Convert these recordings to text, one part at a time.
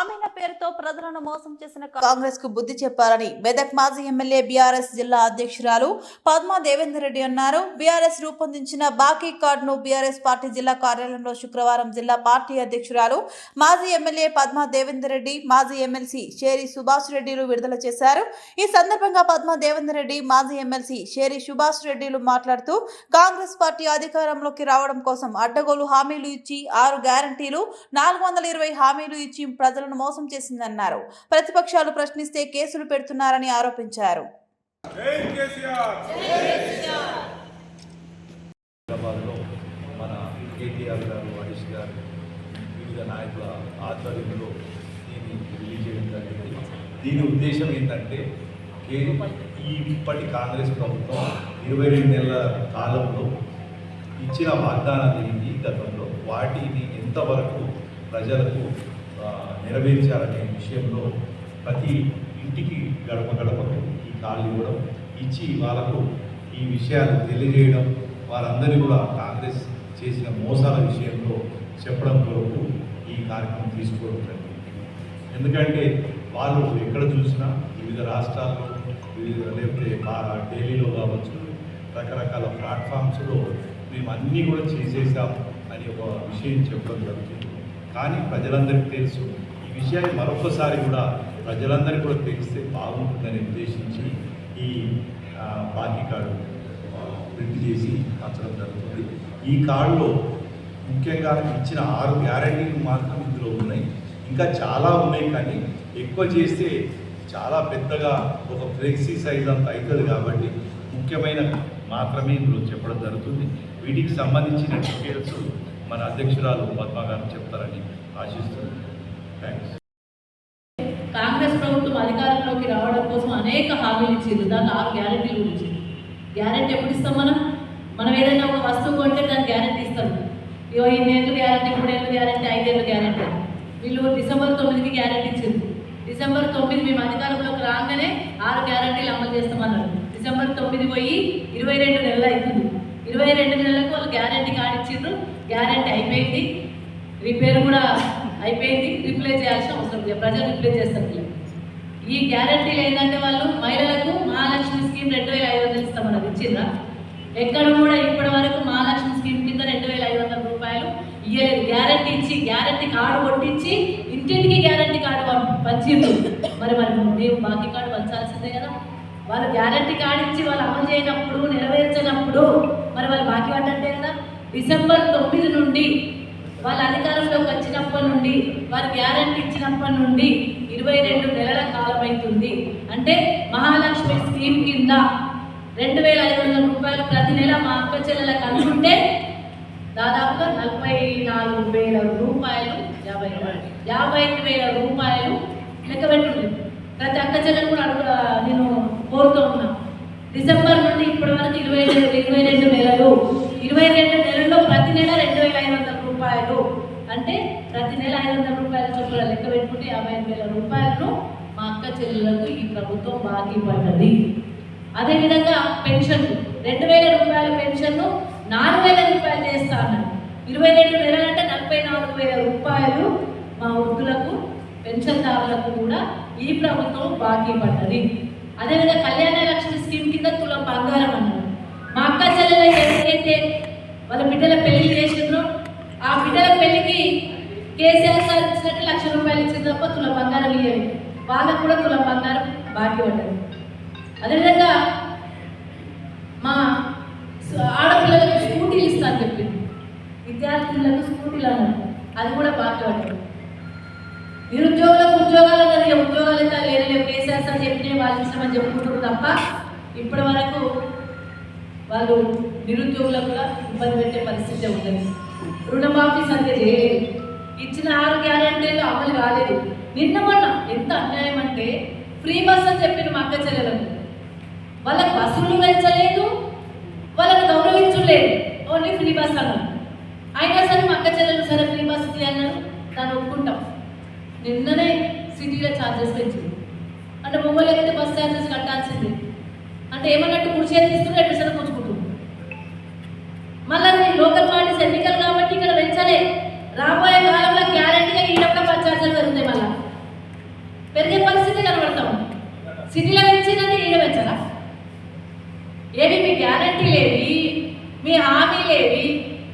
హామీల పేరుతో ప్రజలను మోసం చేసిన కాంగ్రెస్కు బుద్ధి చెప్పాలని మెదక్ మాజీ ఎమ్మెల్యే బీఆర్ఎస్ జిల్లా అధ్యక్షురాలు పద్మా దేవేందర్ రెడ్డి అన్నారు. బీఆర్ఎస్ రూపొందించిన బాకీ కార్డును బీఆర్ఎస్ పార్టీ జిల్లా కార్యాలయంలో శుక్రవారం జిల్లా పార్టీ అధ్యక్షురాలు మాజీ ఎమ్మెల్యే పద్మా దేవేందర్ రెడ్డి మాజీ ఎమ్మెల్సీ షేరి సుభాష్ రెడ్డిలు విడుదల చేశారు. ఈ సందర్భంగా పద్మా దేవేందర్ రెడ్డి మాజీ ఎమ్మెల్సీ షేరి సుభాష్ రెడ్డిలు మాట్లాడుతూ కాంగ్రెస్ పార్టీ అధికారంలోకి రావడం కోసం అడ్డగోలు హామీలు ఇచ్చి ఆరు గ్యారంటీలు నాలుగు వందల ఇరవై హామీలు ఇచ్చి ప్రజలను మోసం చేసిందన్నారు. ప్రతిపక్షాలు ప్రశ్నిస్తే కేసులు పెడుతున్నారని ఆరోపించారు. మన కేటీఆర్ గారు హరీష్ గారు వివిధ నాయకుల ఆధ్వర్యంలో దీన్ని రిలీజ్ చేయడం జరిగింది. దీని ఉద్దేశం ఏంటంటే కే ఈ ఇప్పటి కాంగ్రెస్ ప్రభుత్వం ఇరవై రెండు నెలల కాలంలో ఇచ్చిన వాగ్దానాలు ఏంటి? గతంలో వాటిని ఎంతవరకు ప్రజలకు నెరవేర్చాలనే విషయంలో ప్రతి ఇంటికి గడప గడపకు ఈ కాళ్ళు ఇవ్వడం ఇచ్చి వాళ్ళకు ఈ విషయాలు తెలియజేయడం వారందరూ కూడా కాంగ్రెస్ చేసిన మోసాల విషయంలో చెప్పడం కొరకు ఈ కార్యక్రమం తీసుకోవడం జరిగింది. ఎందుకంటే వాళ్ళు ఎక్కడ చూసినా వివిధ రాష్ట్రాల్లో వివిధ లేకపోతే ఢిల్లీలో కావచ్చు రకరకాల ప్లాట్ఫామ్స్లో మేము అన్నీ కూడా చేసేసాం అని ఒక విషయం చెప్పడం జరుగుతుంది. కానీ ప్రజలందరికీ తెలుసు ఈ విషయాన్ని మరొకసారి కూడా ప్రజలందరికీ కూడా తెలిస్తే బాగుంటుందని ఉద్దేశించి ఈ ఆ, బాకీ కార్డు ప్రింట్ చేసి పంచడం జరుగుతుంది. ఈ కార్డులో ముఖ్యంగా ఇచ్చిన ఆరు గ్యారంటీలు మాత్రం ఇందులో ఉన్నాయి. ఇంకా చాలా ఉన్నాయి కానీ ఎక్కువ చేస్తే చాలా పెద్దగా ఒక ఫ్లెక్సీ సైజ్ అంత అవుతుంది కాబట్టి ముఖ్యమైన మాత్రమే ఇందులో చెప్పడం జరుగుతుంది. వీటికి సంబంధించిన డీటెయిల్స్ మన అధ్యక్షురాలు పద్మా గారు చెప్తారని ఆశిస్తున్నాను థ్యాంక్స్ కాంగ్రెస్ ప్రభుత్వం అధికారంలోకి రావడం కోసం అనేక హామీలు ఇచ్చింది. దాంట్లో ఆరు గ్యారెంటీలు గురించి ఇచ్చింది. గ్యారెంటీ ఎప్పుడు ఇస్తాం మనం? మనం ఏదైనా ఒక వస్తువు కొంటే దానికి గ్యారెంటీ ఇస్తాం. ఇవో ఇన్నేళ్ళు గ్యారెంటీ మూడేళ్ళు గ్యారెంటీ ఐదేళ్ళు గ్యారెంటీ వీళ్ళు డిసెంబర్ తొమ్మిదికి గ్యారెంటీ ఇచ్చింది. డిసెంబర్ తొమ్మిది మేము అధికారంలోకి రాగానే ఆరు గ్యారెంటీలు అమలు చేస్తామన్నారు. డిసెంబర్ తొమ్మిది పోయి ఇరవై రెండు నెలలు అవుతుంది. ఇరవై రెండు నెలలకు వాళ్ళు గ్యారెంటీ కార్డు ఇచ్చిండ్రు. గ్యారెంటీ అయిపోయింది. రిపేర్ కూడా అయిపోయింది. రిప్లై చేయాల్సిన అవసరం లేదు. ప్రజలు రిప్లై చేస్తారు ఈ గ్యారంటీలు ఏంటంటే వాళ్ళు మహిళలకు మహాలక్ష్మి స్కీమ్ రెండు వేల ఐదు వందలు ఇస్తామన్నది ఇచ్చిందా ఎక్కడ కూడా ఇప్పటి వరకు మహాలక్ష్మి స్కీమ్ కింద రెండు వేల ఐదు వందల రూపాయలు ఇయ్యలేదు. గ్యారంటీ ఇచ్చి గ్యారంటీ కార్డు కొట్టించి ఇంటింటికి గ్యారంటీ కార్డు పంచింది మరి మరి మేము బాకీ కార్డు పంచాల్సిందే కదా. వాళ్ళు గ్యారంటీ కార్డు ఇచ్చి వాళ్ళు అమలు చేయనప్పుడు నెరవేర్చినప్పుడు మరి వాళ్ళు బాకీ కార్డు అంటే కదా. డిసెంబర్ తొమ్మిది నుండి వాళ్ళ అధికారంలోకి వచ్చినప్పటి నుండి వారు గ్యారంటీ ఇచ్చినప్పటి నుండి ఇరవై రెండు నెలల కాలం అవుతుంది. అంటే మహాలక్ష్మి స్కీమ్ కింద రెండు వేల ఐదు వందల రూపాయలు ప్రతి నెల మా అక్క చెల్లెలకు అనుకుంటే దాదాపుగా నలభై నాలుగు వేల రూపాయలు యాభై యాభై ఐదు వేల రూపాయలు లెక్క పెట్టుంది ప్రతి అక్క చెల్లెలు కూడా అడుగు నేను కోరుతూ ఉన్నాను డిసెంబర్ నుండి ఇప్పటి వరకు ఇరవై ఇరవై రెండు నెలలు ఇరవై రెండు నెలల్లో ప్రతి నెల రెండు వేల ఐదు వందల రూపాయలు. అంటే ప్రతి నెల ఐదు వందల రూపాయల చొప్పున లెక్క పెట్టుకుంటే యాభై ఐదు వేల రూపాయలను మా అక్క చెల్లెలకు ఈ ప్రభుత్వం బాకీ పడ్డది అదేవిధంగా పెన్షన్ రెండు వేల రూపాయల పెన్షన్ను నాలుగు వేల రూపాయలు చేస్తా ఇరవై రెండు నెలలంటే నలభై నాలుగు వేల రూపాయలు మా వృద్ధులకు పెన్షన్దారులకు కూడా ఈ ప్రభుత్వం బాకీ పడ్డది అదేవిధంగా కళ్యాణ లక్ష్మి స్కీమ్ కింద తులం బంగారం అన్నారు మా అక్క చెల్లెలు ఎవరికైతే వాళ్ళ బిడ్డల పెళ్ళి చేసిండ్రో ఆ బిడ్డల పెళ్ళికి కేసీఆర్ సార్ ఇచ్చినట్టు లక్ష రూపాయలు ఇచ్చిన తప్ప తుల బంగారం ఇయ్యలేదు. వాళ్ళకు కూడా తుల బంగారం బాకీ పడ్డది. అదేవిధంగా మా ఆడపిల్లలకు స్కూటీలు ఇస్తా అని చెప్పింది విద్యార్థులకు స్కూటీలు అన్నారు. అది కూడా బాకీ ఉంటుంది నిరుద్యోగులకు ఉద్యోగాలు అన్నది ఉద్యోగాలు అయితే లేదు లేదు కేసీఆర్ సార్ చెప్పినే వాళ్ళు ఇష్టమని చెప్పుకుంటారు తప్ప ఇప్పటి వరకు వాళ్ళు నిరుద్యోగులకు కూడా ఇబ్బంది పెట్టే పరిస్థితి ఉంటుంది. రుణమాఫీ సంఖ్య చేయలేదు ఇచ్చిన ఆరు గ్యారెంటీలు అమలు కాలేదు. నిన్న మొన్న ఎంత అన్యాయం అంటే ఫ్రీ బస్ అని చెప్పిన మా అక్క చెల్లెలకు. వాళ్ళకి బస్సులు పెంచలేదు వాళ్ళకి గౌరవించలేదు. ఓన్లీ ఫ్రీ బస్ అన్నారు. అయినా సరే మా అక్క చెల్లెలు సరే ఫ్రీ బస్ అన్నారు. దాన్ని ఒప్పుకుంటాం. నిన్ననే సిటీలో ఛార్జెస్ పెంచింది. అంటే మొబైల్ అయితే బస్ ఛార్జెస్ కట్టాల్సిందే. అంటే ఏమన్నట్టు కుర్చీ తీసుకుని ఇస్తున్నారు ఎటు సరే లోకల్ బాడీస్ ఎన్నికలు కాబట్టి ఇక్కడ పెంచలే రాబోయే కాలంలో గ్యారంటీగా ఈ యొక్క పంచాయతీలు పెరుగుతాయి మళ్ళా. పెరిగే పరిస్థితి కనబడతాం. సిటీలో పెంచిందంటే ఈడ పెంచరా ఏవి మీ గ్యారంటీలేవి మీ హామీలేవి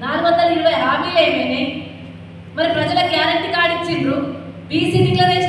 నాలుగు వందల ఇరవై హామీలు ఏమైనాయి? మరి ప్రజల గ్యారంటీ కార్డు ఇచ్చిండ్రు? BC declaration